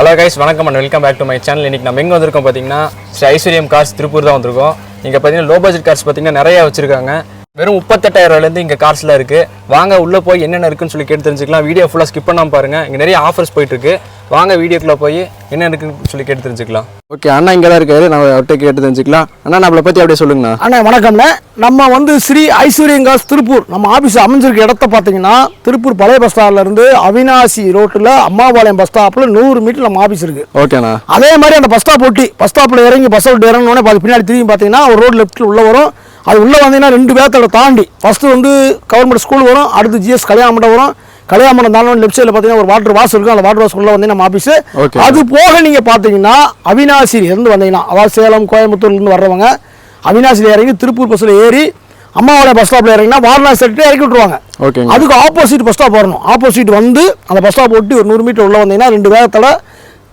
Hello guys வணக்கம் and welcome back to my channel இன்னைக்கு நம்ம எங்கே வந்திருக்கோம் பார்த்தீங்கன்னா ஸ்ரீ ஐஸ்வர்யம் கார்ஸ் திருப்பூர் தான் வந்திருக்கோம். இங்கே பார்த்தீங்கன்னா லோ பட்ஜெட் கார்ஸ் பார்த்தீங்கன்னா நிறையா வச்சுருக்காங்க. வெறும் முப்பத்தெட்டாயிரம் ரூபாயிலேருந்து இங்கே கார்ஸ்லாம் இருக்குது வாங்க உள்ளே போய் என்னென்ன இருக்குன்னு சொல்லி கேட்டு தெரிஞ்சுக்கலாம். வீடியோ ஃபுல்லாக ஸ்கிப் பண்ணாமல் பாருங்கள் இங்கே நிறைய ஆஃபர்ஸ் போயிட்டு இருக்கு வாங்க வீடியோக்குள்ளே போய் என்ன இருக்குன்னு சொல்லி கேட்டு தெரிஞ்சுக்கலாம். ஓகே அண்ணா இங்கே தான் இருக்காரு. நம்ம அவர்கிட்ட கேட்டு தெரிஞ்சுக்கலாம். அண்ணா நம்மளை பற்றி அப்படியே சொல்லுங்கண்ணா. அண்ணா வணக்கம்ண்ணே. நம்ம வந்து ஸ்ரீ ஐஸ்வர்யங்காஸ் திருப்பூர். நம்ம ஆஃபீஸ் அமைஞ்சிருக்க இடத்த பார்த்தீங்கன்னா திருப்பூர் பழைய பஸ் ஸ்டாண்ட்ல இருந்து அவினாசி ரோட்டில் அம்மாபாளையம் பஸ் ஸ்டாப்பில் நூறு மீட்டர் நம்ம ஆஃபீஸ் இருக்கு. ஓகேண்ணா அதே மாதிரி அந்த பஸ் ஸ்டாப் ஒட்டி பஸ் ஸ்டாப்பில் இறங்கி பஸ் விட்டு இறங்கினோடனே பின்னாடி திரும்பி பார்த்தீங்கன்னா ஒரு ரோடு லெஃப்ட்டில் உள்ள வரும். அது உள்ளே வந்தீங்கன்னா ரெண்டு பேர்த்தோட தாண்டி. ஃபஸ்ட்டு வந்து கவர்மெண்ட் ஸ்கூல் வரும் அடுத்து ஜிஎஸ் கல்யாண மண்டபம் வரும். கல்யாண மண்டபம் தாண்டி லெஃப்ட் சைடில் பார்த்தீங்கன்னா ஒரு வாட்டர் வாஷ் இருக்கும். அந்த வாட்டர் வாஷ் உள்ள வந்து நம்ம ஆஃபீஸ். அது போக நீங்கள் பார்த்தீங்கன்னா அவினாசியில் இருந்து வந்தீங்கன்னா அதாவது சேலம் கோயம்புத்தூர்லேருந்து வர்றவங்க அவினாசியில் இறங்கி திருப்பூர் பஸ்ஸில் ஏறி அம்மாவோட பஸ் ஸ்டாப்பில் இறங்கினா வாரணாசி செட்டு இறக்கி விட்ருவாங்க அதுக்கு ஆப்போசிட் பஸ் ஸ்டாப் வரணும். ஆப்போசிட் வந்து அந்த பஸ் ஸ்டாப் ஒட்டி ஒரு நூறு மீட்டர் உள்ள வந்தீங்கன்னா ரெண்டு வேகத்தில்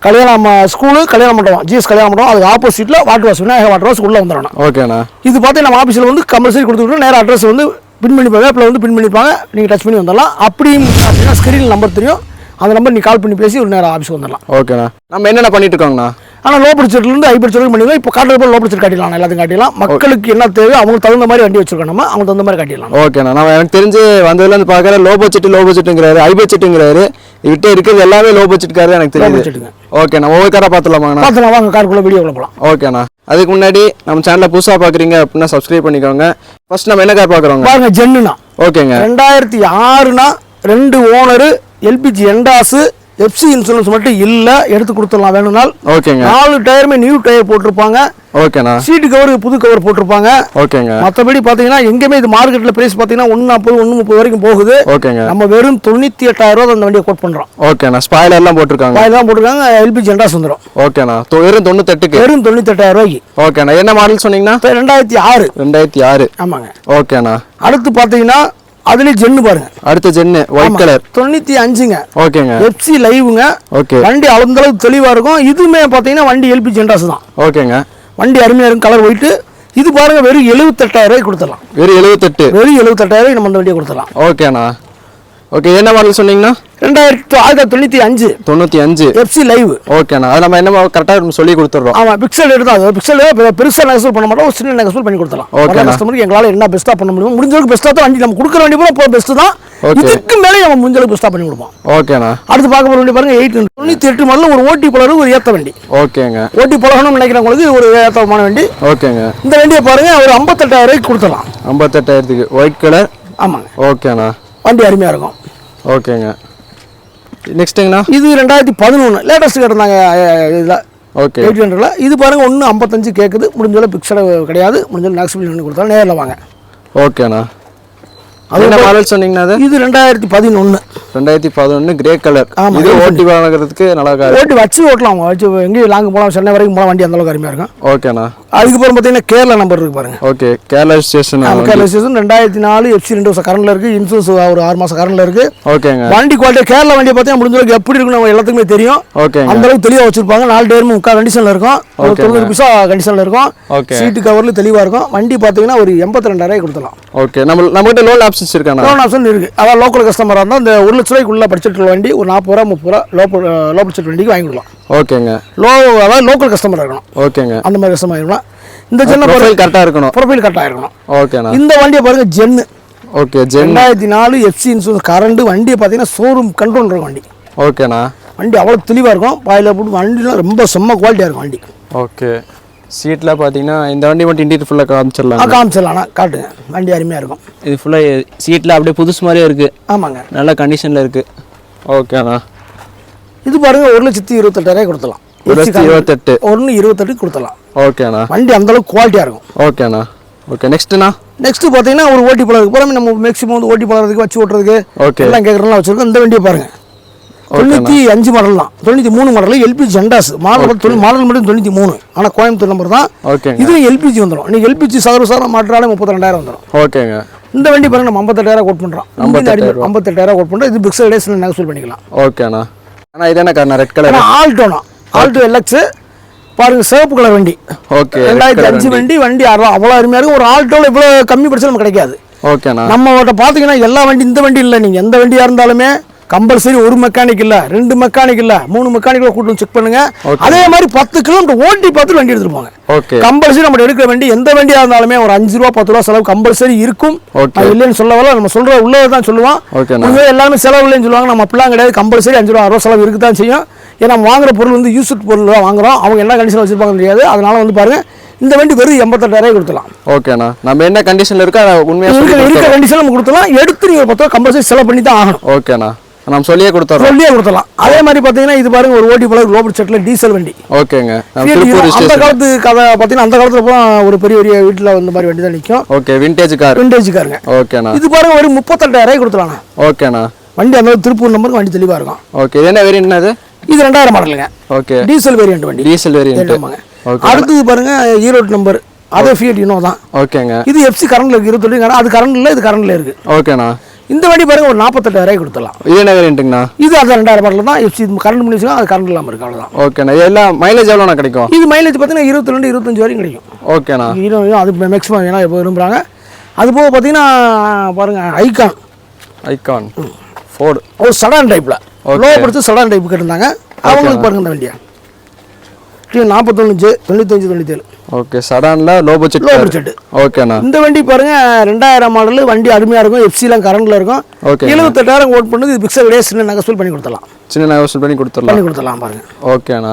கல்யாணம் ஸ்கூலு கல்யாண மண்டபம் ஜிஎஸ் கல்யாண மண்டபம் அதுக்கு ஆப்போசிட்டில் water wash Vinayagar water wash உள்ளே வந்துடணும். ஓகேண்ணா இது பார்த்து நம்ம ஆஃபீஸில் வந்து கம்பல்சரி கொடுத்துட்டு நேராக அட்ரஸ் வந்து பின் பண்ணிப்பாங்க வேப்பில் வந்து பின் பண்ணிப்பாங்க. நீங்கள் டச் பண்ணி வந்துடலாம். அப்படியும் அப்படின்னா ஸ்க்ரீனில் நம்பர் தெரியும். அந்த நம்பர் நீ கால் பண்ணி பேசி ஒரு நேரம் ஆஃபீஸ் வந்துடலாம். ஓகேண்ணா நம்ம என்னென்ன பண்ணிட்டு இருக்கோங்கண்ணா? ஆனால் லோ பட்ஜெட்லேருந்து ஹை பட்ஜெட் பண்ணிக்கலாம் இப்போ காட்டுறது போல் லோ பட்ஜெட் காட்டிடலாம் எல்லாத்தையும் காட்டிடலாம். மக்களுக்கு என்ன தேவை அவங்களுக்கு தகுந்த மாதிரி வண்டி வச்சிருக்கோம் நம்ம அவங்க தகுந்த மாதிரி காட்டிடலாம். ஓகேண்ணா நம்ம எனக்கு தெரிஞ்சு வந்ததுலேருந்து பார்க்குற லோ பட்ஜெட் லோ பட்ஜெட்டுங்கிறாரு ஹை பட்ஜெட்டுங்கிறாரு இவர்கிட்ட இருக்கிறது எல்லாமே லோ பட்ஜெட் கார் எனக்கு பட்ஜெட்டுங்க. ஓகேண்ணா ஒவ்வொரு காராக பார்த்துலாமாங்கண்ணா பார்த்துலாம் வாங்க காருக்குள்ளே வீடியோக்குள்ள போகலாம் ஓகேண்ணா அதுக்கு முன்னாடி நம்ம சேனலை புதுசாக பார்க்குறீங்க அப்படின்னா சப்ஸ்கிரைப் பண்ணிக்கோங்க. ஃபர்ஸ்ட் நம்ம என்ன கார் பார்க்குறோங்க? பாருங்க ஜென்னுனா ஓகேங்க ரெண்டாயிரத்தி ஆறுனா ரெண்டு owner LPG endorse FC insurance மட்டும் இல்லை எடுத்து கொடுத்துடலாம். வேணும்னால் ஓகேங்க. நாலு டயருமே நியூ டயர் போட்டிருப்பாங்க. ஓகேண்ணா. சீட்டு கவர் புது கவர் போட்டிருப்பாங்க. ஓகேங்க. மற்றபடி பார்த்தீங்கன்னா எங்கேயுமே இது மார்க்கெட்டில் பிரைஸ் பார்த்தீங்கன்னா ஒன்று நாற்பது ஒன்று முப்பது வரைக்கும் போகுது. ஓகேங்க. நம்ம வெறும் தொண்ணூற்றி எட்டாயிரம் ரூபா அந்த வண்டியை கோட் பண்ணுறோம் ஓகேண்ணா. ஸ்பாயிலர்லாம் போட்டிருக்காங்க. பாய் தான் போட்டிருக்காங்க. எல்பிஜி எண்டாஸ் வந்துடும் ஓகேண்ணா. வெறும் தொண்ணூத்தெட்டுக்கு. வெறும் தொண்ணூத்தெட்டாயிரம் ரூபாய்க்கு. ஓகேண்ணா. என்ன மாடல் சொன்னீங்கன்னா? ரெண்டாயிரத்தி ஆறு. ரெண்டாயிரத்தி ஆறு. ஆமாங்க. ஓகேண்ணா. அடுத்து பார்த்தீங்கன்னா அதுலேயும் ஜென்னு பாருங்க. அடுத்த ஜென்னு ஒயிட் கலர் தொண்ணூற்றி அஞ்சுங்க. ஓகேங்க. எஃப்சி லைவுங்க ஓகே. வண்டி அளந்த அளவுக்கு தெளிவாக இருக்கும். இதுவுமே பார்த்தீங்கன்னா வண்டி எல்பி ஜென்டாஸ் தான். ஓகேங்க. வண்டி அருமையாக இருக்கும். கலர் ஒயிட்டு இது பாருங்க வெறும் எழுபத்தெட்டாயிரம் ரூபாய்க்கு கொடுத்துடலாம். வெறும் எழுபத்தெட்டு வெறும் எழுபத்தெட்டாயிரம் நம்ம அந்த வண்டியை கொடுத்துடலாம். ஓகேண்ணா. ஓகே என்ன மாடல் சொன்னீங்கன்னா? ரெண்டாயிரத்தி ஆயிரத்தி தொண்ணூற்றி அஞ்சு. தொண்ணூற்றி அஞ்சு. எஃப்சி லைவ் ஓகேண்ணா அது நம்ம என்ன கரெக்டாக சொல்லி கொடுத்துட்றோம். ஆமாம் பிக்சல் எடுத்து அது. பிக்சல் பெருசாக நெகசல் பண்ண மாட்டோம். ஒரு சின்ன நெகசல் பண்ணி வர அண்ணா. கஸ்டமருக்கு எங்களால் என்ன பெஸ்ட்டாக பண்ண முடியும் முடிஞ்ச அளவுக்கு பெஸ்ட்டாக தான் வண்டி நம்ம கொடுக்குற வண்டி பூரா பெஸ்ட்டு தான். இதுக்கு மேலே நம்ம முடிஞ்ச அளவுக்கு பெஸ்ட்டாக பண்ணி கொடுப்போம். ஓகேண்ணா அடுத்து பார்க்க போகிற வண்டி பாருங்க எயிட் தொண்ணூற்றி எட்டு மாடல் ஒரு ஓட்டி பலரு ஒரு ஏற்ற வண்டி. ஓகேங்க ஓட்டி பழகணும்னு நினைக்கிறவங்களுக்கு ஒரு ஏற்றமான வண்டி. ஓகேங்க இந்த வண்டியை பாருங்க ஒரு ஐம்பத்தெட்டாயிரம் ரூபாய்க்கு கொடுத்துடலாம். ஐம்பத்தெட்டாயிரத்துக்கு. ஒயிட் கலர் ஆமாங்க. ஓகேண்ணா வண்டி அருமையாக இருக்கும். ஓகேங்க. நெக்ஸ்ட்டுங்கண்ணா இது ரெண்டாயிரத்தி பதினொன்று லேட்டஸ்ட் கேட்டிருந்தாங்க இதில். ஓகே. எயிட் ஹண்ட்ரடில் இது பாருங்க ஒன்று ஐம்பத்தஞ்சு கேட்குது முடிஞ்சாலும் பிக்சட கிடையாது. முடிஞ்சாலும் மேக்ஸ் பண்ணி கொடுத்தாலும் நேரில் வாங்க. ஓகேண்ணா. அது என்ன மாடல் சொன்னீங்கன்னா இது ரெண்டாயிரத்தி பதினொன்று ரெண்டாயிரத்தி பதினொன்று கிரே கலர் ஆமா, இது இது ஓட்டி வாங்குறதுக்கு நல்லா கார் ஓட்டி வச்சு ஓட்டலாம் வச்சு எங்கேயும் லாங் போகலாம் சென்னை வரைக்கும் போகலாம் வண்டி அந்தளவுக்கு அருமையாக இருக்கும். ஓகேண்ணா. அதுக்கப்புறம் பார்த்தீங்கன்னா கேரளா நம்பர் இருக்கு பாருங்க. Okay Kerala station Kerala station ரெண்டாயிரத்தி நாலு எஃப்சி ரெண்டு வருஷம் கரண்டில் இருக்குது இன்சூரன்ஸ் ஒரு ஆறு மாதம் கரண்டில் இருக்குது ஓகேங்க. வண்டி குவாலிட்டி கேரளா வண்டியை பார்த்தீங்கன்னா முடிஞ்ச எப்படி இருக்குன்னு நம்ம எல்லாத்துக்குமே தெரியும். ஓகேங்க. அந்த அளவுக்கு தெளிவாக வச்சிருப்பாங்க. நாலு டயரும் முக்கால் கண்டிஷனில் இருக்கும். ஒரு Okay, தொண்ணூறு பைசா கண்டிஷனில் இருக்கும். சீட்டு கவரில் தெளிவாக இருக்கும். வண்டி பார்த்தீங்கன்னா ஒரு எண்பத்தி ரெண்டாயிரம் கொடுத்துலாம் ஓகே. நம்ம நம்மகிட்ட லோன் ஆப்ஷன்ஸ் இருக்காண்ணா லோன் ஆப்ஷன் இருக்குது அதாவது லோக்கல் கஸ்டமராக இருந்தால் இந்த ஒரு லட்ச ரூபாய்க்கு உள்ள பட்ஜெட் வண்டி ஒரு நாற்பது ரூபா முப்பது ரூபா லோ லோ பட்ஜெட் வண்டிக்கு வாங்கி கொடுக்கலாம். ஓகேங்க. லோ அதாவது லோக்கல் கஸ்டமராக இருக்கணும். ஓகேங்க. அந்த மாதிரி கஸ்டமர் இருக்கணும் இந்த ஜென்னை ப்ரொஃபைல் கரெக்டாக இருக்கணும். ப்ரொஃபைல் கரெக்டாக இருக்கணும். ஓகேண்ணா. இந்த வண்டியை பாருங்க ஜென்னு ஓகே ஜென் ரெண்டாயிரத்தி நாலு எஃப்சி இன்சூரன்ஸ் கரண்ட் வண்டியை பார்த்தீங்கன்னா ஷோரூம் கண்ட்ரோல் இருக்கும் வண்டி. ஓகேண்ணா. வண்டி அவ்வளோ தெளிவாக இருக்கும் பாயில் போட்டு வண்டிலாம் ரொம்ப செம்ம குவாலிட்டியாக இருக்கும் வண்டி. ஓகே. சீட்டில் பார்த்தீங்கன்னா இந்த வண்டி மட்டும் இன்டீரியர் ஃபுல்லாக காமிச்சிடலாம். காமிச்சிடலாம் காட்டுங்க வண்டி அருமையாக இருக்கும். இது ஃபுல்லாக சீட்டில் அப்படியே புதுசு மாதிரியே இருக்குது ஆமாங்க. நல்ல கண்டிஷனில் இருக்குது ஓகேண்ணா இது பாருங்க ஒரு லட்சத்தி இருபத்தெட்டாயிரம் கொடுத்தலாம் இருபத்தெட்டு. ஒன்று இருபத்தெட்டு கொடுத்தலாம் ஓகேண்ணா வண்டி அந்த அளவுக்கு குவாலிட்டியாக இருக்கும். ஓகேண்ணா ஓகே நெக்ஸ்ட்டுண்ணா நெக்ஸ்ட் பார்த்தீங்கன்னா ஒரு ஓட்டி பழகுக்கு பூரா நம்ம மேக்ஸிமம் வந்து ஓட்டி பழகிறதுக்கு வச்சு ஓட்டுறதுக்கு ஓகே எல்லாம் கேட்குறதுலாம் வச்சிருக்கோம். இந்த வண்டியை பாருங்க. தொண்ணூற்றி அஞ்சு மாடல் தான் தொண்ணூற்றி மூணு model LPG endorse model model மட்டும் தொண்ணூற்றி மூணு. ஆனால் கோயம்புத்தூர் நம்பர் தான். ஓகேங்க இதுவும் எல்பிஜி வந்துடும் நீங்கள் எல்பிஜி சகரசாரம் மாற்றாலே முப்பத்தி ரெண்டாயிரம் வந்துடும் ஓகேங்க இந்த வண்டி பாருங்க நம்ம ஐம்பத்தெட்டாயிரம் கோட் பண்ணுறோம் ஐம்பத்தெட்டாயிரம் ஐம்பத்தெட்டாயிரம் கோட் பண்ணுறோம் இது பிக்சல் டேஸ் நெகசூல் பண்ணிக்கலாம். ஓகேண்ணா அண்ணா. இது என்ன ரெட் கலர் ஆல்டோனா ஆல்டோ எல்எக்ஸ் பாருங்க சிவப்பு கலர் வண்டி. ஓகே ரெண்டாயிரத்தி அஞ்சு வண்டி. வண்டி அவ்வளோ அவ்வளோ அருமையாக இருக்கும் ஒரு ஆல்டோவில் இவ்வளோ கம்மி படிச்சா நமக்கு கிடைக்காது. ஓகேண்ணா நம்ம பார்த்தீங்கன்னா எல்லா வண்டி இந்த வண்டி இல்லை நீங்கள் எந்த வண்டியாக இருந்தாலுமே கம்பல்சரி ஒரு மெக்கானிக் இல்ல ரெண்டு மெக்கானிக் இல்ல மூணு மெக்கானிக்கை கூட்டு செக் பண்ணுங்க. அதே மாதிரி பத்து கிலோமீட்டர் ஓட்டி பார்த்து வண்டி எடுத்துட்டு போங்க ஓகே கம்பல்சரி நம்ம எடுக்கிற வண்டி எந்த வண்டியா இருந்தாலுமே ஒரு அஞ்சு ரூபா பத்து ரூபா செலவு கம்பல்சரி இருக்கும். இல்லைன்னு சொல்ல வரல நம்ம சொல்ற உள்ளதை தான் சொல்லுவோம். எல்லாமே செலவு இல்லைன்னு சொல்லுவாங்க. நம்ம அப்படிலாம் கிடையாது. கம்பல்சரி அஞ்சு ரூபா ஆறு ரூபா செலவு இருக்கு தான் செய்யும். ஏன்னா வாங்குற பொருள் வந்து யூஸ்ட் பொருள் தான் வாங்குறோம். அவங்க என்ன கண்டிஷன் வச்சிருப்பாங்க தெரியாது. அதனால வந்து பாருங்க இந்த வண்டி வெறும் எண்பத்தெட்டாயிரம் கொடுத்துலாம் ஓகேண்ணா நம்ம என்ன கண்டிஷன்ல இருக்கோ அதை உண்மையா சொல்லி இருக்கிற இருக்கிற கண்டிஷன் நம்ம கொடுத்துலாம் எடுத்து நீங்க ஒரு பத்து ரூபா கம்பல்சரி செலவு பண்ணி தான் ஆகணும் ஓகேண்ணா நம்ம சொல்லியே கொடுத்துறோம். சொல்லியே கொடுத்துலாம் அதே மாதிரி பார்த்தீங்கன்னா இது பாருங்க ஒரு ஓட்டி போல குளோபல் செட்டில் டீசல் வண்டி. ஓகேங்க. அந்த காலத்து கதை பார்த்தீங்கன்னா அந்த காலத்துல ஒரு பெரிய பெரிய வீட்டில் இந்த மாதிரி வண்டி தான் நிற்கும் ஓகே விண்டேஜ் கார் விண்டேஜ் காருங்க ஓகேண்ணா. இது பாருங்க ஒரு முப்பத்தெட்டாயிரம் கொடுத்துலாண்ணா ஓகேண்ணா. வண்டி அந்த திருப்பூர் நம்பருக்கு வண்டி தெளிவாக இருக்கும். ஓகே என்ன வேரியன்ட் அது இது ரெண்டாயிரம் மாடலுங்க ஓகே. டீசல் வேரியன்ட் வண்டி. டீசல் வேரியன்ட் அடுத்தது பாருங்க ஈரோடு நம்பர் அதே ஃபியட் இனோ தான். ஓகேங்க. இது எஃப்சி கரண்ட்ல இருக்கு இருபத்தொட்டு அது கரண்ட்ல இது கரண்ட்ல இருக்கு. ஓகேண்ணா. இந்த வண்டி பாருங்க ஒரு நாற்பத்தெட்டாயிரம் கொடுத்துடலாம். வேரியன்ட்டுங்கண்ணா இது அது ரெண்டாயிரம் மாடல் தான் எஃப்சி கரண்ட் வச்சுக்கோங்க அது கரண்ட் இல்லாமல் இருக்கு அவ்வளோதான் ஓகேண்ணா. எல்லாம் மைலேஜ் எவ்வளோண்ணா கிடைக்கும்? இது மைலேஜ் பார்த்தீங்கன்னா இருபத்தி ரெண்டு இருபத்தஞ்சு வரைக்கும் கிடைக்கும். ஓகேண்ணா. ஹீரோ அது மேக்ஸிமம் ஏன்னா இப்போ விரும்புகிறாங்க அது போக பார்த்தீங்கன்னா பாருங்க ஐகான் ஐகான் ஃபோர்டு ஒரு சடான் டைப்பில். லோ. படுத்து சடான் டைப் கேட்டிருந்தாங்க. அவங்களுக்கு பாருங்க இந்த வண்டியை. நாற்பத்தொன்று தொண்ணூத்தஞ்சு தொண்ணூத்தேழு. ஓகே சடான்ல லோ பட்ஜெட் லோ பட்ஜெட் ஓகேண்ணா இந்த வண்டி பாருங்க ரெண்டாயிரம் மாடல் வண்டி அருமையாக இருக்கும் எஃப்சிலாம் கரண்டில் இருக்கும். Okay. எழுபத்தெட்டாயிரம் ஓட் பண்ணது இது பிக்சல் கிடையாது சின்ன நகசூல் பண்ணி கொடுத்துடலாம். சின்ன நகை பண்ணி கொடுத்துடலாம். பண்ணி கொடுத்துடலாம் பாருங்க. ஓகேண்ணா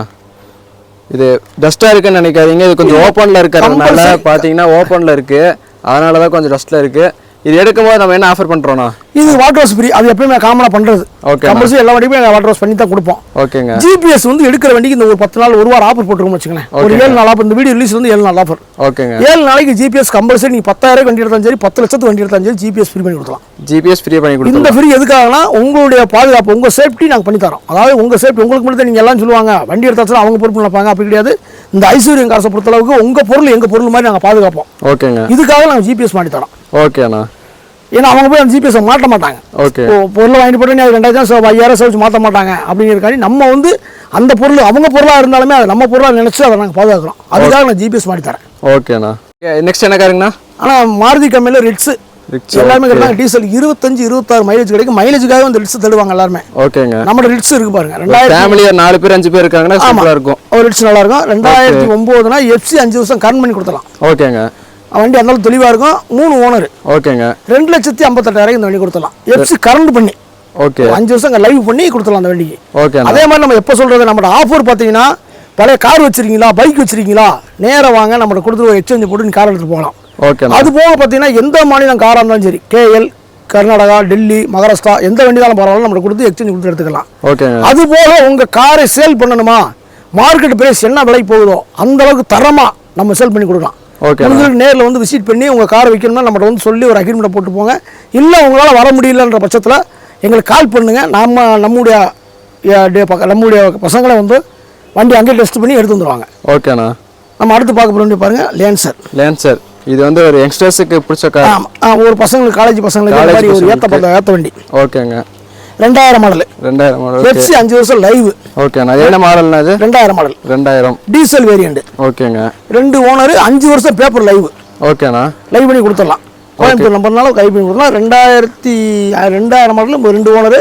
இது டஸ்ட்டாக இருக்குன்னு நினைக்காதீங்க இது கொஞ்சம் ஓப்பனில் இருக்கிறதுனால. பார்த்தீங்கன்னா ஓப்பனில் இருக்குது அதனால தான் கொஞ்சம் டஸ்ட்டில் இருக்குது இது எடுக்கும்போது நம்ம என்ன ஆஃபர் பண்ணுறோண்ணா இது வாட்டர் வாஷ் ஃப்ரீ அது எப்பயுமே காமனாக பண்ணுறது Okay, கம்பல்சரி எல்லா வண்டியுமே வாட்டர் வாஷ் பண்ணி தான் கொடுப்போம். ஓகேங்க ஜிபிஎஸ் வந்து எடுக்கிற வண்டிக்கு இந்த ஒரு பத்து நாள் ஒரு வாரம் ஆஃபர் போட்டுருக்கோம் வச்சுக்கோங்களேன். ஒரு ஏழு நாள் ஆஃபர் இந்த வீடியோ ரிலீஸ் வந்து ஏழு நாள் ஆஃபர் ஓகேங்க ஏழு நாளைக்கு ஜிபிஎஸ் கம்பல்சரி நீங்கள் பத்தாயிரம் வண்டி எடுத்தாலும் சரி பத்து லட்சத்து வண்டி எடுத்தாலும் சரி ஜிபிஎஸ் ஃப்ரீ பண்ணி கொடுக்கலாம். ஜிபிஎஸ் ஃப்ரீ பண்ணி இந்த கொடுத்துருவோம் ஃப்ரீ எதுக்காகனா உங்களுடைய பாதுகாப்பு உங்கள் சேஃப்டி நாங்கள் பண்ணி தரோம். அதாவது உங்கள் சேஃப்டி உங்களுக்கு மட்டும் நீங்கள் எல்லாம் சொல்லுவாங்க வண்டி எடுத்தாச்சும் அவங்க பொறுப்பு நினைப்பாங்க அப்படி கிடையாது. இந்த ஐஸ்வர்யம் காசை பொறுத்தளவுக்கு உங்கள் பொருள் எங்கள் பொருள் மாதிரி நாங்கள் பாதுகாப்போம். ஓகேங்க இதுக்காக நாங்கள் ஜிபிஎஸ் மாட்டி தரோம் ஓகேண்ணா ஏன்னா அவங்க போய் அந்த ஜிபிஎஸ் மாட்ட மாட்டாங்க. ஓகே பொருளை வாங்கிட்டு போட்டு நீ அது ரெண்டாயிரம் ஐயாயிரம் செலவு மாற்ற மாட்டாங்க அப்படிங்கிறக்காண்டி நம்ம வந்து அந்த பொருள் அவங்க பொருளாக இருந்தாலுமே அதை நம்ம பொருளாக நினச்சி அதை நாங்கள் பாதுகாக்கிறோம். அதுக்காக நான் ஜிபிஎஸ் மாட்டி தரேன். ஓகேண்ணா நெக்ஸ்ட் என்ன காருங்கண்ணா ஆனால் மாருதி கம்பெனியில் ரிட்ஸு எல்லாருமே கேட்டாங்க டீசல் இருபத்தஞ்சு இருபத்தாறு மைலேஜ் கிடைக்கும். மைலேஜுக்காக வந்து ரிட்ஸ் தருவாங்க எல்லாருமே. ஓகேங்க நம்மளோட ரிட்ஸ் இருக்கு பாருங்க. ரெண்டாயிரத்தி ஃபேமிலி ஒரு நாலு பேர் அஞ்சு பேர் இருக்காங்கன்னா ஆமா. சூப்பராக இருக்கும். ஒரு ரிட்ஸ் நல்லா இருக்கும். ரெண்டாயிரத்தி ஒம்போதுனா எஃப்சி அஞ்சு வருஷம் கன் பண்ணி கொடுத்தலாம் ஓகேங்க வண்டி அந்த தெளிவாக இருக்கும். மூணு ஓனர் ஓகேங்க. ரெண்டு லட்சத்தி ஐம்பத்தெட்டாயிரம் இந்த வண்டி கொடுத்தலாம் எஃப்சி கரண்ட் பண்ணி. ஓகே. அஞ்சு வருஷம் லைவ் பண்ணி கொடுத்துடலாம் அந்த வண்டிக்கு. ஓகேண்ணா அதே மாதிரி நம்ம எப்போ சொல்கிறது நம்மளோட ஆஃபர் பார்த்தீங்கன்னா பழைய கார் வச்சிருக்கீங்களா பைக் வச்சிருக்கீங்களா நேரா வாங்க நம்மளோட கொடுத்து ஒரு எக்ஸ்சேஞ்ச் போட்டு நீ கார் எடுத்துட்டு போகலாம். ஓகேண்ணா அது போக பார்த்தீங்கன்னா எந்த மாநிலம் காராக இருந்தாலும் சரி கேஎல் கர்நாடகா டெல்லி மகாராஷ்டிரா எந்த வண்டி தாலும் பரவாயில்ல நம்மளுக்கு கொடுத்து எக்ஸ்சேஞ்ச் கொடுத்து எடுத்துக்கலாம். ஓகேங்க. அது போக உங்கள் காரை சேல் பண்ணணுமா? மார்க்கெட் பிரைஸ் என்ன விலை போகுதோ அந்த அளவுக்கு தரமாக நம்ம சேல் பண்ணி கொடுக்கலாம். உங்களுக்கு நேரில் வந்து விசிட் பண்ணி உங்கள் காரை விற்கணும்னா நம்மகிட்ட வந்து சொல்லி ஒரு அக்ரிமெண்ட் போட்டு போங்க. இல்லை உங்களால் வர முடியலன்ற பட்சத்தில் எங்களுக்கு கால் பண்ணுங்க. நம்ம நம்முடைய நம்முடைய பசங்களை வந்து வண்டி அங்கேயே டெஸ்ட் பண்ணி எடுத்து வந்துடுவாங்க ஓகேண்ணா நம்ம அடுத்து பார்க்க போகிற பாருங்கள் லேன்சர் லேன்சர் இது வந்து ஒரு யங்ஸ்டர்ஸுக்கு பிடிச்ச கார் ஒரு பசங்களுக்கு காலேஜ் பசங்களுக்கு ஒரு ஏற்ற ஏற்ற வண்டி. ஓகேங்க. ரெண்டாயிரம் மாடல் ரெண்டாயிரம் மாடல் எஃப்சி அஞ்சு வருஷம் லைவ் ஓகேண்ணா என்ன மாடல்ண்ணா இது? ரெண்டாயிரம் மாடல் ரெண்டாயிரம். டீசல் வேரியண்ட் ஓகேங்க ரெண்டு ஓனர் அஞ்சு வருஷம் பேப்பர் லைவ் ஓகேண்ணா லைவ் பண்ணி கொடுத்துடலாம். கோயம்புத்தூர் நம்பர்னால லைவ் பண்ணி கொடுத்துடலாம் ரெண்டாயிரத்தி ரெண்டாயிரம் மாடல் ரெண்டு ஓனர்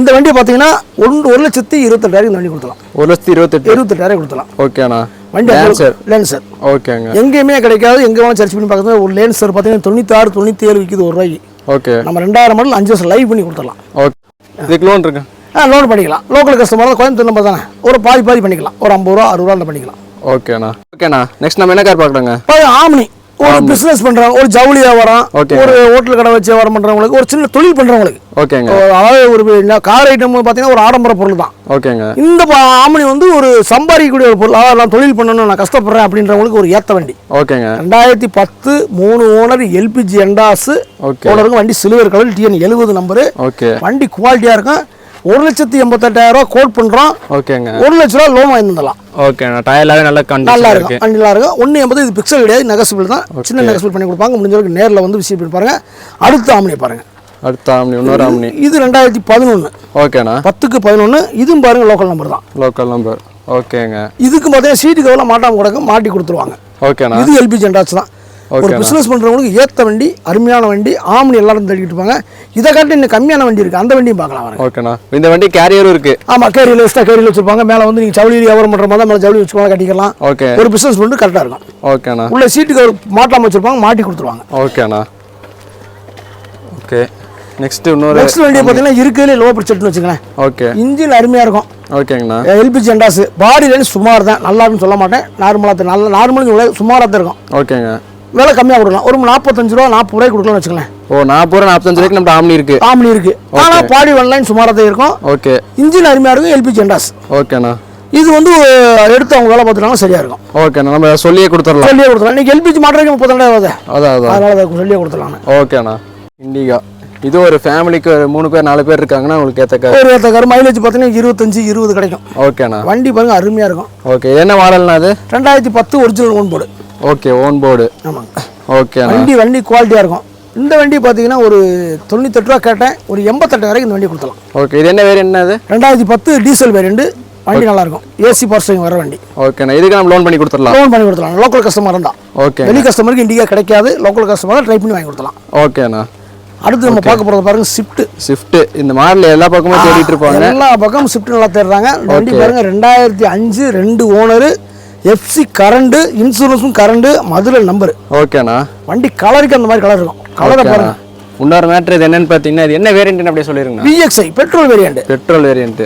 இந்த வண்டி பார்த்தீங்கன்னா ஒன்று ஒரு லட்சத்தி இருபத்தெட்டாயிரம் இந்த வண்டி கொடுத்துடலாம். ஒரு லட்சத்தி இருபத்தெட்டு. இருபத்தெட்டாயிரம் கொடுத்துடலாம். ஓகேண்ணா வண்டி லேன்சர் லேன்சர் ஓகேங்க எங்கேயுமே கிடைக்காது. எங்கே வேணாலும் சர்ச் பண்ணி பார்க்குறது ஒரு லேன்சர் பார்த்தீங்கன்னா தொண்ணூத்தாறு தொண்ணூற்றி ஏழு விற்கிது ஒரு ரூபாய்க்கு. ஓகே. நம்ம ரெண்டாயிரம் மாடல் அஞ்சு வருஷம் லைவ் பண்ணி கொடுத்துடலாம். ஓகே. இதுக்கு லோன் இருக்கு? ஆ லோன் பண்ணிக்கலாம். லோக்கல் கஸ்டமர் கோயம்புத்தூர் நம்பர் தானே ஒரு பாதி பாதி பண்ணிக்கலாம். ஒரு ஐம்பது ரூபா அறுபது ரூபா பண்ணிக்கலாம். ஓகேண்ணா. ஓகேண்ணா. நெக்ஸ்ட் நம்ம என்ன கார் பார்க்கலாங்க? ஆம்னி ஒரு பிஸ்னஸ் பண்ணுறாங்க ஒரு ஜவுளி வியாபாரம். ஒரு ஹோட்டல் கடை வச்சு வியாபாரம் பண்ணுறவங்களுக்கு ஒரு சின்ன தொழில் பண்ணுறவங்களுக்கு ஓகேங்க. அதாவது ஒரு கார் ஐட்டம் பார்த்தீங்கன்னா ஒரு ஆடம்பர பொருள் தான். ஓகேங்க. இந்த ஆம்னி வந்து ஒரு சம்பாதிக்கக்கூடிய ஒரு பொருள். அதாவது நான் தொழில் பண்ணணும் நான் கஷ்டப்படுறேன் அப்படின்றவங்களுக்கு ஒரு ஏத்த வண்டி. ஓகேங்க. ரெண்டாயிரத்தி பத்து மூணு ஓனர் எல்பிஜி எண்டாஸ். ஓனருக்கு வண்டி சில்வர் கலர் டிஎன் எழுபது நம்பரு ஓகே. வண்டி குவாலிட்டியாக இருக்கும். ஒரு லட்சத்தி எண்பத்தெட்டாயிரம் ரூபா கோட் பண்ணுறோம் ஓகேங்க. ஒரு லட்ச ரூபா லோன் வாங்கி தந்தலாம் ஓகேண்ணா டயர்லாவே நல்ல நல்லா இருக்கும். நல்லா இருக்கும். ஒன்று எண்பது இது பிக்சல் கிடையாது. நெகசிபிள் தான். சின்ன நெகசிபிள் பண்ணி கொடுப்பாங்க. முடிஞ்ச வரைக்கும் நேரில் வந்து விசிட் பண்ணி பாருங்க. அடுத்த ஆம்னி பாருங்க. அடுத்த ஆம்னி இன்னொரு ஆம்னி. இது ரெண்டாயிரத்தி பதினொன்று ஓகேண்ணா. பத்துக்கு பதினொன்று இதுவும் பாருங்க லோக்கல் நம்பர் தான். லோக்கல் நம்பர் ஓகேங்க. இதுக்கு பார்த்தீங்கன்னா சீட்டு கவலை மாட்டாம கிடக்கும் மாட்டி கொடுத்துருவாங்க. ஓகேண்ணா. இது எல்பி ஜென்டாஸ் தான். ஒரு. பிஸ்னஸ் பண்ணுறவங்களுக்கு ஏற்ற வண்டி அருமையான வண்டி ஆம்னி எல்லாரும் தேடிக்கிட்டு இருப்பாங்க இதை காட்டி இன்னும் கம்மியான வண்டி இருக்குது அந்த வண்டியும் பார்க்கலாம் ஓகேண்ணா. இந்த வண்டி கேரியரும் இருக்கு. ஆமாம் கேரியில் எக்ஸ்ட்ரா கேரியில் வச்சிருப்பாங்க. மேலே வந்து நீங்கள் ஜவுளி வியாபாரம் பண்ணுற மாதிரி மேலே ஜவுளி வச்சுக்கலாம் கட்டிக்கலாம். ஓகே. ஒரு பிஸ்னஸ் பண்ணிட்டு கரெக்டாக இருக்கும். ஓகேண்ணா. உள்ள சீட்டுக்கு ஒரு மாட்டாமல் வச்சிருப்பாங்க மாட்டி கொடுத்துருவாங்க. ஓகேண்ணா. ஓகே. நெக்ஸ்ட் இன்னொரு நெக்ஸ்ட் வண்டி பார்த்தீங்கன்னா இருக்கிறதுலே லோ பட்ஜெட்னு வச்சுக்கலாம் ஓகே. இன்ஜின் அருமையாக இருக்கும். ஓகேங்கண்ணா. எல்பிஜி எண்டாஸ் பாடி லைன் சுமார் தான். நல்லான்னு சொல்ல மாட்டேன். நார்மலாக நல்ல நார்மலுக்கு சுமாராக தான் இருக்கும். ஓகேங்க. விலை கம்மியாக கொடுக்கலாம். ஒரு நாற்பத்தஞ்சு ரூபா நாற்பது ரூபாய்க்கு கொடுக்கலாம்னு வச்சுக்கலாம் ஓ நாற்பது ரூபா நாற்பத்தஞ்சு ரூபாய்க்கு நம்ம ஆம்னி இருக்கு. ஆம்னி இருக்கு. ஆனால் பாடி ஒன் லைன் சுமாராக தான் இருக்கும். ஓகே இன்ஜின் அருமையாக இருக்கும் எல்பிஜி எண்டாஸ் ஓகேண்ணா இது வந்து எடுத்து அவங்க வேலை பார்த்துட்டாங்க சரியாக இருக்கும். ஓகேண்ணா நம்ம சொல்லியே கொடுத்துடலாம். சொல்லியே கொடுத்துடலாம். இன்னைக்கு எல்பிஜி மாட்டுறதுக்கு முப்பத்தெண்டாயிரம் வருது அதான் அதான். அதனால அதை சொல்லியே கொடுத்துடலாம் ஓகேண்ணா இண்டிகா இது ஒரு ஃபேமிலிக்கு ஒரு மூணு பேர் நாலு பேர் இருக்காங்கன்னா உங்களுக்கு ஏற்ற கார் ஒரு ஏற்ற கார் மைலேஜ் பார்த்தீங்கன்னா இருபத்தஞ்சு இருபது கிடைக்கும். ஓகேண்ணா வண்டி பாருங்க அருமையாக இருக்கும். ஓகே என்ன மாடல்ண்ணா அது ரெண்டாயிரத்தி பத்து original own board okay own board ஆமாங்க. ஓகேண்ணா வண்டி வண்டி குவாலிட்டியாக இருக்கும். இந்த வண்டி பார்த்தீங்கன்னா ஒரு தொண்ணூத்தெட்டு ரூபா கேட்டேன். ஒரு எண்பத்தெட்டு வரைக்கும் இந்த வண்டி கொடுத்துலாம் ஓகே இது என்ன வேறு என்னது ரெண்டாயிரத்தி பத்து டீசல் வேரியண்ட் வண்டி நல்லா இருக்கும் ஏசி பர்சிங் வர வண்டி. ஓகேண்ணா இதுக்கு நம்ம லோன் பண்ணி கொடுத்துடலாம். லோன் பண்ணி கொடுத்துலாம் லோக்கல் கஸ்டமர் இருந்தால் ஓகே வெளி கஸ்டமருக்கு இண்டிகா கிடைக்காது. லோக்கல் கஸ்டமர் ட்ரை பண்ணி வாங்கி கொடுத்தலாம் ஓகேண்ணா அடுத்து நம்ம பார்க்க போகிறது பாருங்க ஷிஃப்ட் ஸ்விஃப்ட் இந்த மாடல் எல்லா பக்கமும் தேடிட்டு இருப்பாங்க. எல்லா பக்கமும் ஷிஃப்ட் நல்லா தேடுறாங்க. வண்டி பாருங்க ரெண்டாயிரத்தி அஞ்சு ரெண்டு ஓனரு எஃப்சி கரண்டு இன்சூரன்ஸும் கரண்டு மதுரை நம்பர் ஓகேண்ணா வண்டி கலருக்கு அந்த மாதிரி கலர் இருக்கும். கலரை பாருங்க. இன்னொரு மேட்ரு இது என்னன்னு பார்த்தீங்கன்னா இது என்ன வேரியன்ட்னு அப்படியே சொல்லிருங்கண்ணா VXi petrol variant petrol variant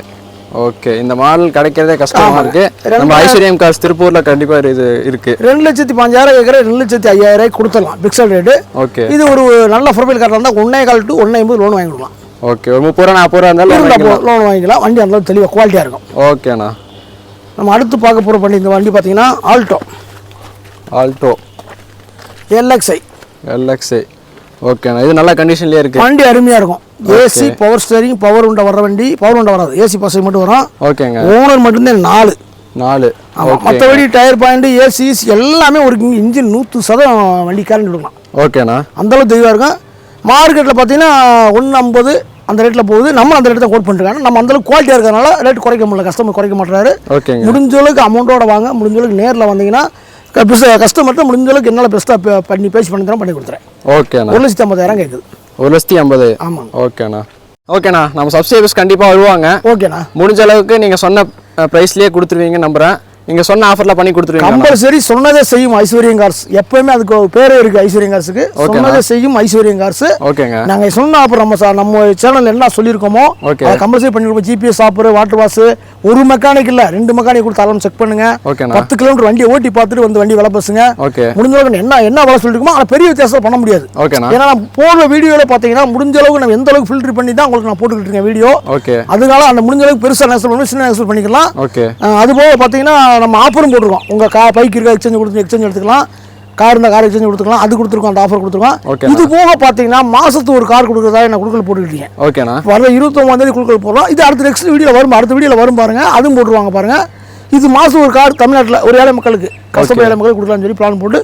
okay இந்த மாடல் கிடைக்கிறதே கஷ்டமா. இருக்கு. நம்ம ஐஸ்வர்யம் கார்ஸ் திருப்பூர்ல கண்டிப்பா இது இருக்கு. ரெண்டு லட்சத்தி பாஞ்சாயிரம் கேட்குற ரெண்டு லட்சத்தி ஐயாயிரம் கொடுத்துடலாம் பிக்சல் ரேட்டு ஓகே இது ஒரு நல்ல ப்ரொஃபைல் கார்டாக இருந்தால் ஒன்றே கால் டு ஒன்றே ஐம்பது லோன் வாங்கி கொடுக்கலாம் ஓகே ஒரு முப்பது ரூபா நாற்பது ரூபா இருந்தாலும் இருந்தால் லோன் வாங்கிக்கலாம். வண்டி அந்த தெளிவாக குவாலிட்டியாக இருக்கும். ஓகேண்ணா நம்ம அடுத்து பார்க்க போகிற வண்டி இந்த வண்டி பார்த்தீங்கன்னா ஆல்டோ. ஆல்டோ. எல்எக்ஸ்ஐ. எல்எக்ஸ்ஐ. ஓகேண்ணா இது நல்ல கண்டிஷன்லயே இருக்கு. வண்டி அருமையாக இருக்கும். ஏசி பவர் ஸ்டேரிங் பவர் உண்டை வர வண்டி பவர் உண்டை வராது. ஏசி பசங்க மட்டும் வரும். ஓகேங்க. ஓனர் மட்டும்தான் நாலு. நாலு. ஆமாம் மற்றபடி டயர் பாயிண்ட் ஏசிஸ் எல்லாமே ஒரு இன்ஜின் நூற்று சதம் வண்டி கரண்ட் கொடுக்கலாம். ஓகேண்ணா. அந்த அளவுக்கு தெளிவாக இருக்கும். மார்க்கெட்டில் பார்த்தீங்கன்னா ஒன்று ஐம்பது அந்த ரேட்டில் போகுது. நம்ம அந்த ரேட்டை கோட் பண்ணிருக்காங்க நம்ம அந்த அளவுக்கு குவாலிட்டியாக இருக்கிறனால ரேட் குறைக்க முடியல. கஸ்டமர் குறைக்க மாட்டாரு ஓகேங்க. முடிஞ்ச அளவுக்கு அமௌண்ட்டோட வாங்க. முடிஞ்ச அளவுக்கு நேரில் வந்தீங்கன்னா கஸ்டமர்கிட்ட முடிஞ்ச அளவுக்கு என்னால் பெஸ்ட்டாக பண்ணி பேசி பண்ணி தரேன் பண்ணி கொடுத்துறேன். ஓகேண்ணா ஒரு லட்சத்தி ஐம்பதாயிரம் கேட்குது ஒரு லட்சத்தி ஐம்பது. ஆமாங்க ஓகேண்ணா ஓகேண்ணா நம்ம சப்ஸ்கிரைபர்ஸ் கண்டிப்பாக வருவாங்க. ஓகேண்ணா முடிஞ்ச அளவுக்கு நீங்கள் சொன்ன ப்ரைஸ்லேயே கொடுத்துருவீங்கன்னு நம்புகிறேன் நீங்கள் சொன்ன ஆஃபரில் பண்ணி கொடுத்துருவீங்க கம்பல்சரி சொன்னதே செய்யும் ஐஸ்வர்யம் கார்ஸ். எப்பவுமே அதுக்கு பேரே இருக்கு ஐஸ்வர்யம் கார்ஸுக்கு. சொன்னதே செய்யும் ஐஸ்வர்யம் கார்ஸ். ஓகேங்க. நாங்கள் சொன்ன அப்புறம் நம்ம சா- நம்ம சேனல் என்ன சொல்லியிருக்கோமோ கம்பல்சரி பண்ணி கொடுப்போம் ஜிபிஎஸ் ஆஃபர் வாட்டர் வாஷ் ஒரு மெக்கானிக் இல்ல ரெண்டு மெக்கானிக் கொடுத்து அலாம் செக் பண்ணுங்க. பத்து கிலோமீட்டர் வண்டியை ஓட்டி பார்த்துட்டு வந்து வண்டி விலை பேசுங்க. ஓகே முடிஞ்ச அளவுக்கு என்ன என்ன விலை சொல்லிருக்கோமோ அதை பெரிய வித்தியாசம் பண்ண முடியாது. ஏன்னா நான் போடுற வீடியோவில் பார்த்தீங்கன்னா முடிஞ்ச அளவுக்கு நம்ம எந்த அளவுக்கு ஃபில்டர் பண்ணி தான் உங்களுக்கு நான் போட்டுக்கிட்டு இருக்கேன் வீடியோ. ஓகே அதனால அந்த முடிஞ்ச அளவுக்கு பெருசாக நெசல் பண்ணி சின்ன நெசல் பண்ணிக்கலாம். அது போக பார்த்தீங்கன்னா நம்ம ஆஃபரும் போட்டிருக்கோம். உங்கள் கா பைக் இருக்கா எக்ஸ்சேஞ்ச் கொடுத்து எக்ஸ்சேஞ்ச் எடுத்துக்கலாம். கார் இருந்தால் கார் எக்ஸ்சேஞ்ச் கொடுத்துக்கலாம். அது கொடுத்துருக்கோம் அந்த ஆஃபர் கொடுத்துருக்கோம். இது போக பார்த்தீங்கன்னா மாசத்துக்கு ஒரு கார் கொடுக்குறதா நான் கொடுக்கல போட்டுக்கிட்டீங்க? ஓகேண்ணா வர இருபத்தொம்பதாம் தேதி கொடுக்கல் போடுறோம் இது அடுத்த நெக்ஸ்ட் வீடியோவில் வரும். அடுத்த வீடியோவில் வரும் பாருங்க. அதுவும் போட்டுருவாங்க பாருங்க. இது மாதம் ஒரு கார் தமிழ்நாட்டில் ஒரு ஏழை மக்களுக்கு கஷ்டப்பட ஏழை மக்களுக்கு கொடுக்கலாம்னு சொல்லி பிளான் போட்டு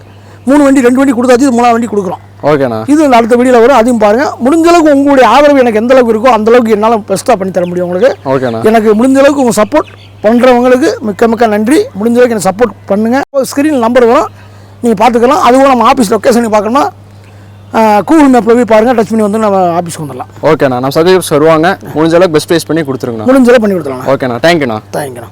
மூணு வண்டி ரெண்டு வண்டி கொடுத்தாச்சு. இது மூணாவது வண்டி கொடுக்குறோம். ஓகேண்ணா இது அடுத்த வீடியோவில் வரும். அதையும் பாருங்க. முடிஞ்ச அளவுக்கு உங்களுடைய ஆதரவு எனக்கு எந்த அளவுக்கு இருக்கோ அந்த அளவுக்கு என்னால் பெஸ்ட்டாக பண்ணி தர முடியும் உங்களுக்கு. ஓகேண்ணா எனக்கு முடிஞ்ச அளவுக்கு உங்கள் சப்போர்ட் பண்ணுறவங்களுக்கு மிக்க மிக்க நன்றி. முடிஞ்ச அளவுக்கு எனக்கு சப்போர்ட் பண்ணுங்கள் ஸ்க்ரீன் நம்பர் வரும். நீங்கள் பார்த்துக்கலாம். அதுவும் நம்ம ஆஃபீஸ் லொக்கேஷனுக்கு பார்க்கணும்னா கூகுள் மேப்பில் போய் பாருங்கள் டச் பண்ணி வந்து நம்ம ஆஃபீஸ்க்கு வந்துடலாம். ஓகேண்ணா நம்ம சப்ஸ்கிரைபர்ஸ் வருவாங்க. முடிஞ்ச அளவுக்கு பெஸ்ட் ப்ரைஸ் பண்ணி கொடுத்துருங்கண்ணா. முடிஞ்ச அளவுக்கு பண்ணி கொடுத்துடலாம் ஓகேண்ணா தேங்க்யூண்ணா தேங்க்யூண்ணா